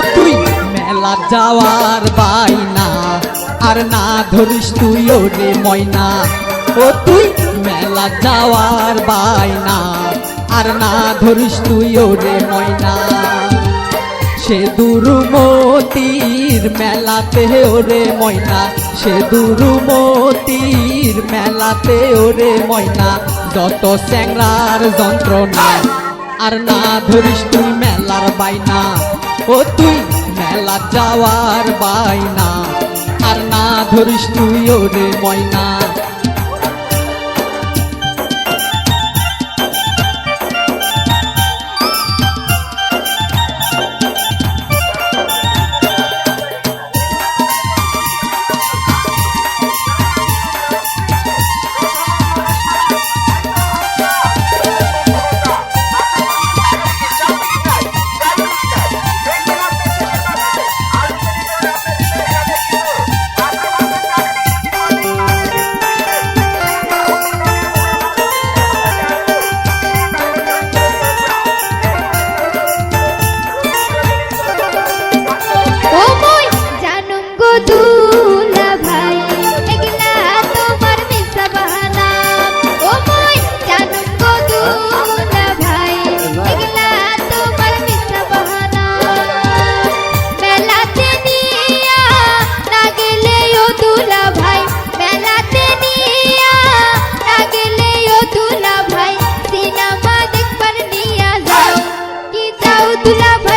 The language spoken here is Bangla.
তুই মেলা যাওয়ার বাইনা আর না ধরিস তুই ওরে ময়না। ও, তুই মেলা যাওয়ার বাইনা আর না ধরিস তুই ওরে ময়না। সে দুরুমতির মেলাতে ওরে ময়না। সে দুরুমতির মেলাতে ওরে ময়না। যত স্যাংরার যন্ত্রণা। আর না ধরিস তুই মেলার বাইনা ও তুই মেলা যাওয়ার বাইনা আর না ধরিস তুই ওরে ময়না। দুলা